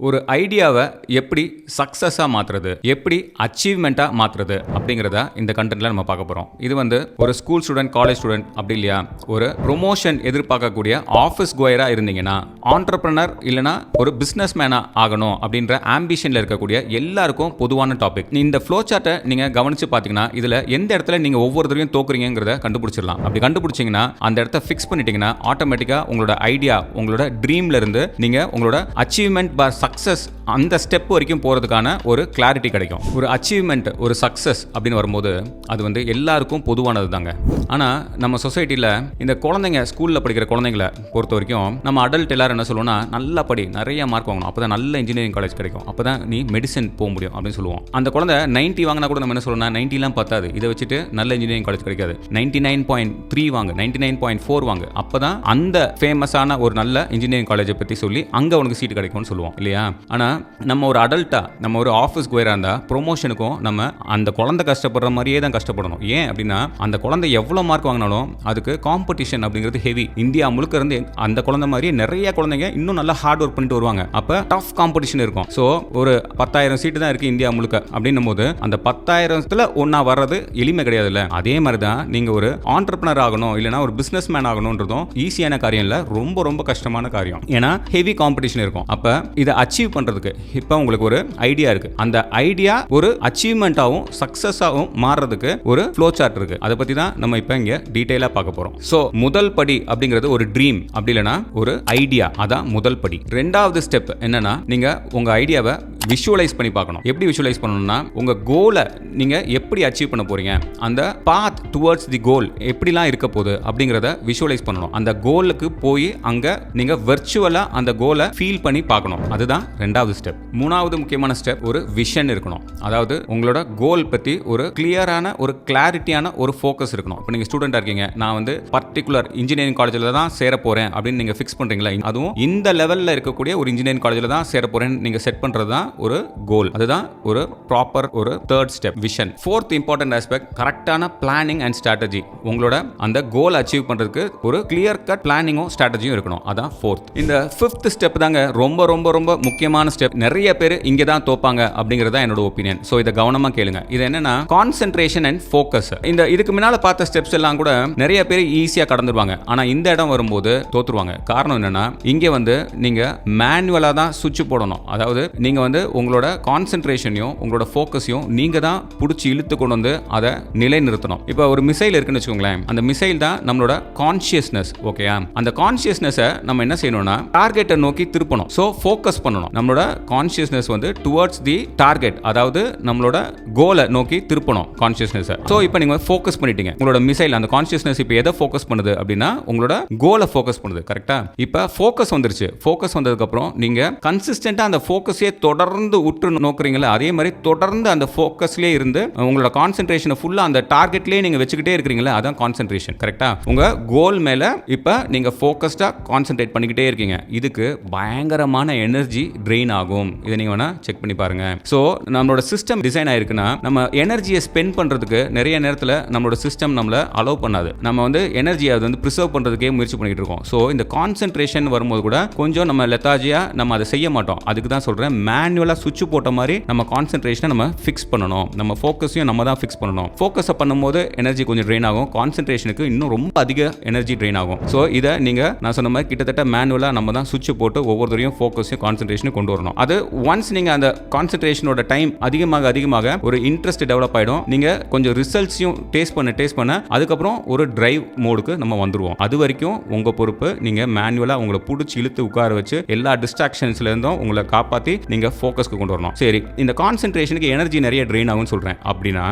ஒரு ஐடியாவை எப்படி சக்ஸஸாக மாற்றுறது எப்படி அச்சீவ்மெண்ட்டாக மாற்றுறது அப்படிங்கிறத இந்த கண்டென்ட்ல நம்ம பார்க்க போகிறோம் இது வந்து ஒரு ஸ்கூல் ஸ்டூடெண்ட் காலேஜ் ஸ்டூடெண்ட் அப்படி இல்லையா? ஒரு ப்ரொமோஷன் எதிர்பார்க்கக்கூடிய ஆஃபீஸ் கோயராக இருந்தீங்கன்னா ஆண்டர்பிரனர் இல்லைனா ஒரு பிஸ்னஸ் மேனாக ஆகணும் அப்படின்ற ஆம்பிஷனில் இருக்கக்கூடிய எல்லாருக்கும் பொதுவான டாபிக் இந்த ஃப்ளோ சார்ட்டை நீங்கள் கவனித்து பார்த்தீங்கன்னா இதில் எந்த இடத்துல நீங்கள் ஒவ்வொருத்தரையும் தோக்குறீங்கிறத கண்டுபிடிச்சிடலாம். அப்படி கண்டுபிடிச்சிங்கன்னா அந்த இடத்த ஃபிக்ஸ் பண்ணிட்டீங்கன்னா ஆட்டோமேட்டிக்காக உங்களோட ஐடியா உங்களோட ட்ரீம்லேருந்து நீங்கள் உங்களோட அச்சீவ்மெண்ட் பார் சக்ஸஸ் அந்த ஸ்டெப் வரைக்கும் போகிறதுக்கான ஒரு கிளாரிட்டி கிடைக்கும். ஒரு அச்சீவ்மெண்ட் ஒரு சக்ஸஸ் அப்படின்னு வரும்போது அது வந்து எல்லாருக்கும் பொதுவானது தாங்க ஆனால் நம்ம சொசைட்டியில் இந்த குழந்தைங்க ஸ்கூலில் படிக்கிற குழந்தைங்கள பொறுத்த வரைக்கும் நம்ம அடல்ட் எல்லாரும் என்ன சொல்லுவோம்னா நல்லா படி நிறைய மார்க் வாங்கணும். அப்போ தான் நல்ல இன்ஜினியரிங் காலேஜ் கிடைக்கும். அப்போ தான் நீ மெடிசன் போக முடியும் அப்படின்னு சொல்லுவோம். அந்த குழந்தை நைன்ட்டி வாங்கினா கூட நம்ம என்ன சொல்லணும்னா நைன்ட்டிலாம் பத்தாது. இதை வச்சுட்டு நல்ல இன்ஜினியரிங் காலேஜ் கிடைக்காது. நைன்ட்டி நைன் பாயிண்ட் த்ரீ வாங்க நைன்ட்டி நைன் பாயிண்ட் ஃபோர் வாங்க. அப்போ தான் அந்த ஃபேமஸான ஒரு நல்ல இன்ஜினியரிங் காலேஜை பற்றி சொல்லி அங்கே உனக்கு சீட் கிடைக்கும்னு சொல்லுவோம் இல்லையா? ஆனால் நம்ம ஒரு அடல்ட்டா நம்ம ஒரு ஆஃபீஸ் போயிடா இருந்தால் ப்ரொமோஷனுக்கும் நம்ம அந்த குழந்தை கஷ்டப்படுற மாதிரியே தான் கஷ்டப்படணும். ஏன் அப்படின்னா அந்த குழந்தை எவ்வளோ மார்க் வாங்கினாலும் அதுக்கு காம்படிஷன் அப்படிங்கிறது ஹெவி இந்தியா முழுக்க இருந்து அந்த குழந்தை மாதிரி நிறைய குழந்தைங்க இன்னும் நல்லா ஹார்ட் ஒர்க் பண்ணிட்டு வருவாங்க. அப்போ டஃப் காம்படிஷன் இருக்கும். ஸோ ஒரு பத்தாயிரம் சீட்டு தான் இருக்குது இந்தியா முழுக்க அப்படின்னும் போது அந்த பத்தாயிரத்தில் ஒன்றா வர்றது எளிமை கிடையாதுல்ல. அதே மாதிரி தான் நீங்கள் ஒரு ஆண்டர்பனர் ஆகணும் இல்லைனா ஒரு பிஸ்னஸ் மேன் ஆகணுன்றதும் ஈஸியான காரியம் இல்லை ரொம்ப ரொம்ப கஷ்டமான காரியம். ஏன்னா ஹெவி காம்படிஷன் இருக்கும். அப்போ இதை அச்சீவ் பண்ணுறதுக்கு இப்போ உங்களுக்கு ஒரு ஐடியா இருக்கு. அந்த ஐடியா ஒரு அச்சீவ்மெண்ட்டாகவும் சக்ஸஸாகவும் மாறுறதுக்கு ஒரு ஃப்ளோ சார்ட் இருக்கு. அதை பற்றி தான் நம்ம இப்போ இங்கே டீட்டெயிலாக பார்க்க போகிறோம் ஸோ முதல் படி அப்படிங்கிறது ஒரு ட்ரீம் அப்படி இல்லைனா ஒரு ஐடியா அதான் முதல் படி. ரெண்டாவது ஸ்டெப் என்னன்னா நீங்க உங்க ஐடியாவை விஷுவலைஸ் பண்ணி பார்க்கணும். எப்படி விஷுவலைஸ் பண்ணணும்னா உங்கள் கோலை நீங்கள் எப்படி அச்சீவ் பண்ண போகிறீங்க அந்த பாத் டுவர்ட்ஸ் தி கோல் எப்படிலாம் இருக்க போகுது அப்படிங்கிறத விஷுவலைஸ் பண்ணணும். அந்த கோலுக்கு போய் அங்கே நீங்கள் வெர்ச்சுவலாக அந்த கோலை ஃபீல் பண்ணி பார்க்கணும். அதுதான் ரெண்டாவது ஸ்டெப் மூணாவது முக்கியமான ஸ்டெப் ஒரு விஷன் இருக்கணும். அதாவது உங்களோட கோல் பற்றி ஒரு கிளியரான ஒரு கிளாரிட்டியான ஒரு ஃபோக்கஸ் இருக்கணும். இப்போ நீங்கள் ஸ்டூடெண்ட்டாக இருக்கீங்க. நான் வந்து பர்டிகுலர் இன்ஜினியரிங் காலேஜில் தான் சேர போகிறேன் அப்படின்னு நீங்கள் ஃபிக்ஸ் பண்ணுறீங்களா அதுவும் இந்த லெவலில் இருக்கக்கூடிய ஒரு இன்ஜினியரிங் காலேஜில் தான் சேர போகிறேன்னு நீங்கள் செட் பண்ணுறது தான் ஒரு கோல் அதுதான் ஒரு ப்ராப்பர் ஒரு third step vision fourth important aspect கரெக்டான பிளானிங் அண்ட் ஸ்ட்ராட்டஜி உங்களோட அந்த கோல் அச்சீவ் பண்ணுறதுக்கு ஒரு கிளியர் கட் பிளானிங்கும் ஸ்ட்ராட்டஜியும் இருக்கணும். அதான் ஃபோர்த் இந்த ஃபிஃப்த் ஸ்டெப் தாங்க ரொம்ப ரொம்ப ரொம்ப முக்கியமான ஸ்டெப் நிறைய பேர் இங்கே தான் தோப்பாங்க அப்படிங்கிறது தான் என்னோட ஒப்பீனியன் ஸோ இதை கவனமாக கேளுங்க. இது என்னன்னா கான்சென்ட்ரேஷன் அண்ட் ஃபோக்கஸ் இந்த இதுக்கு முன்னால் பார்த்த ஸ்டெப்ஸ் எல்லாம் கூட நிறைய பேர் ஈஸியாக கடந்துருவாங்க. ஆனால் இந்த இடம் வரும்போது தோத்துருவாங்க. காரணம் என்னன்னா இங்கே வந்து நீங்கள் மேனுவலாக தான் சுவிட்ச் போடணும். அதாவது நீங்கள் வந்து உங்களோட கான்சென்ட்ரேஷனையும் உங்களோட ஃபோக்கஸையும் நீங்கள் தான் பிடிச்சி இழுத்து கொண்டு வந்து அதை நிலைநிறுத்தணும். இப்போ ஒரு மிசைல் இருக்குன்னு வச்சுக்கோங்களேன். அந்த மிசைல் தான் நம்மளோட கான்ஷியஸ்னஸ் ஓகேயா அந்த கான்ஷியஸ்னஸை நம்ம என்ன செய்யணும்னா டார்கெட்டை நோக்கி திருப்பணும். ஸோ ஃபோக்கஸ் பண்ணணும். நம்மளோட கான்ஷியஸ்னஸ் வந்து டுவர்ட்ஸ் தி டார்கெட் அதாவது நம்மளோட கோலை நோக்கி திருப்பணும் கான்ஷியஸ்னஸை ஸோ இப்போ நீங்கள் ஃபோக்கஸ் பண்ணிட்டீங்க. உங்களோட மிசைல் அந்த கான்ஷியஸ்னஸ் இப்போ எதை ஃபோக்கஸ் பண்ணுது அப்படின்னா உங்களோட கோலை ஃபோக்கஸ் பண்ணுது கரெக்டாக இப்போ ஃபோக்கஸ் வந்துருச்சு. ஃபோக்கஸ் வந்ததுக்கப்புறம் நீங்கள் கன்சிஸ்டண்ட்டாக அந்த ஃபோக்கஸே தொடர்ந்து உற்று நோக்குறீங்களா அதே மாதிரி தொடர்ந்து அந்த ஃபோக்கஸ்லேயே இருந்து உங்களோட கான்சென்ட்ரேஷனை ஃபுல்லாக அந்த டார்கெட்லேயே நீங்கள் வச்சுக்கிட்டே இருக்கிறீங்களா அதான் கான்சென்ட்ரேஷன் கரெக்டாக உங்கள் கோல் மேலே இப்போ நீங்கள் ஃபோக்கஸ்டாக கான்சென்ட்ரேட் பண்ணிக்கிட்டே இருக்கீங்க. இதுக்கு பயங்கரமான எனர்ஜி ட்ரெயின் ஆகும். இதை நீங்கள் வேணால் செக் பண்ணி பாருங்கள் ஸோ நம்மளோட சிஸ்டம் டிசைன் ஆயிருக்குன்னா நம்ம எனர்ஜியை ஸ்பெண்ட் பண்ணுறதுக்கு நிறைய நேரத்தில் நம்மளோட சிஸ்டம் நம்மளை அலோவ் பண்ணாது. நம்ம வந்து எனர்ஜியை அது வந்து ப்ரிசர்வ் பண்ணுறதுக்கே முயற்சி பண்ணிகிட்டு இருக்கோம். ஸோ இந்த கான்சென்ட்ரேஷன் வரும்போது கூட கொஞ்சம் நம்ம லெத்தாஜியாக நம்ம அதை செய்ய மாட்டோம். அதுக்கு தான் சொல்கிறேன் மேனுவலாக சுவிட்ச் போட்ட மாதிரி நம்ம கான்சென்ட்ரேஷனை நம்ம ஃபிக்ஸ் பண்ணணும். நம்ம ஃபோக்கஸையும் நம்ம தான் ஃபிக்ஸ் பண்ணணும். ஃபோக்கஸை பண்ணும்போது எனர்ஜி கொஞ்சம் ட்ரெயின் ஆகும். கான்சென்ட்ரேஷனுக்கு இன்னும் ரொம்ப அதிக எனர்ஜி ட்ரெயின் ஆகும். ஸோ இதை நீங்கள் நான் சொன்ன மாதிரி கிட்டத்தட்ட மேனுவலாக நம்ம தான் சுவிட்ச் போட்டு ஒவ்வொருத்தரையும் ஃபோக்கஸையும் கான்சென்ட்ரேஷனும் கொண்டு வரணும். அது ஒன்ஸ் நீங்கள் அந்த கான்சென்ட்ரேஷனோட டைம் அதிகமாக அதிகமாக ஒரு இன்ட்ரெஸ்ட் டெவலப் ஆகிடும் நீங்கள் கொஞ்சம் ரிசல்ட்ஸையும் டேஸ்ட் பண்ண டேஸ்ட் பண்ண அதுக்கப்புறம் ஒரு டிரைவ் மோடுக்கு நம்ம வந்துடுவோம் அது வரைக்கும் உங்கள் பொறுப்பு. நீங்கள் மேனுவலாக உங்களை பிடிச்சி இழுத்து உட்கார வச்சு எல்லா டிஸ்ட்ராக்ஷன்ஸ்லேருந்தும் உங்களை காப்பாற்றி நீங்கள் ஃபோக்கஸ்க்கு கொண்டு வரணும். சரி இந்த கான்சென்ட்ரேஷனுக்கு எனர்ஜி நிறைய ட்ரெயின் ஆகும்னு சொல்கிறேன் அப்படின்னா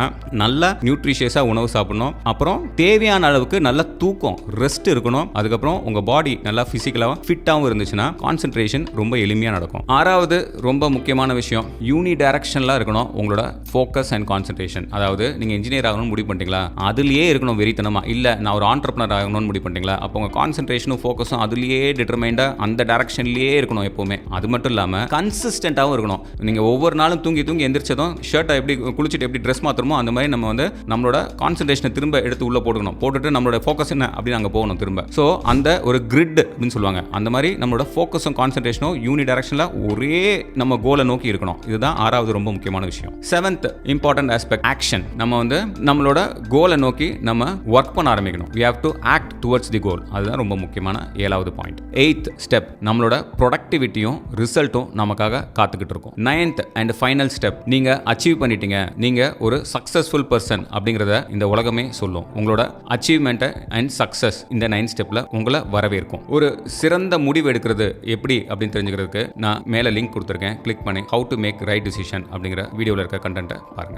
நல்லா நியூட்ரிஷியஸாக உணவு சாப்பிடணும். அப்புறம் தேவையான அளவுக்கு நல்ல தூக்கம் ரெஸ்ட் இருக்கணும். அதுக்கப்புறம் உங்கள் பாடி நல்லா ஃபிசிக்கலாக ஃபிட்டாகவும் இருந்துச்சுன்னா கான்சென்ட்ரேஷன் ரொம்ப எளிமையாக நடக்கும். ஆறாவது ரொம்ப முக்கியமான விஷயம் யூனி டைரக்ஷன்லாம் இருக்கணும் உங்களோட ஃபோக்கஸ் அண்ட் கான்சென்ட்ரேஷன் அதாவது நீங்கள் இன்ஜினியர் ஆகணும்னு முடிவு பண்ணிட்டீங்களா? அதுலேயே இருக்கணும் வெறித்தனமாக இல்லை நான் ஒரு ஆண்டர்பனர் ஆகணும்னு முடிவு பண்ணிட்டீங்களா? அப்போ உங்கள் கான்சென்ட்ரேஷனும் ஃபோக்கஸும் அதுலேயே டிட்டர்மைண்டாக அந்த டைரக்ஷன்லேயே இருக்கணும் எப்போவுமே. அது மட்டும் இல்லாமல் கன்சிஸ்டண்ட்டாகவும் இருக்கணும். இருக்கணும் நீங்கள் ஒவ்வொரு நாளும் தூங்கி தூங்கி எந்திரிச்சதும் ஷர்ட்டை எப்படி குளிச்சுட்டு எப்படி ட்ரெஸ் மாற்றுறோமோ அந்த மாதிரி நம்ம வந்து நம்மளோட கான்சன்ட்ரேஷனை திரும்ப எடுத்து உள்ளே போட்டுக்கணும். போட்டுட்டு நம்மளோட ஃபோக்கஸ் என்ன அப்படின்னு அங்கே போகணும் திரும்ப. ஸோ அந்த ஒரு கிரிட் அப்படின்னு சொல்லுவாங்க. அந்த மாதிரி நம்மளோட ஃபோக்கஸும் கான்சன்ட்ரேஷனும் யூனி டேரக்ஷனில் ஒரே நம்ம கோலை நோக்கி இருக்கணும். இதுதான் ஆறாவது ரொம்ப முக்கியமான விஷயம். செவன்த் இம்பார்ட்டன்ட் ஆஸ்பெக்ட் ஆக்ஷன் நம்ம வந்து நம்மளோட கோலை நோக்கி நம்ம ஒர்க் பண்ண ஆரம்பிக்கணும். We have to act towards the goal அதுதான் ரொம்ப முக்கியமான ஏழாவது பாயிண்ட் எயித் ஸ்டெப் நம்மளோட ப்ரொடக்டிவிட்டியும் ரிசல்ட்டும் நமக்காக காத்துக்கிட்டு இருக்கும் நைன்த் அண்ட் ஃபைனல் ஸ்டெப் நீங்க அச்சீவ் பண்ணிட்டீங்க. நீங்க ஒரு சக்சஸ்ஃபுல் பர்சன் அப்படிங்கிறத இந்த உலகமே சொல்லும். உங்களோட அச்சீவ்மெண்ட்டை அண்ட் சக்சஸ் இந்த நைன் ஸ்டெப்ல உங்களை வரவேற்கும். ஒரு சிறந்த முடிவு எடுக்கிறது எப்படி அப்படின்னு தெரிஞ்சுக்கிறதுக்கு நான் மேலே லிங்க் கொடுத்துருக்கேன். கிளிக் பண்ணி how to make right decision அப்படிங்கிற வீடியோவில் இருக்க கண்டென்ட்டை பாருங்க.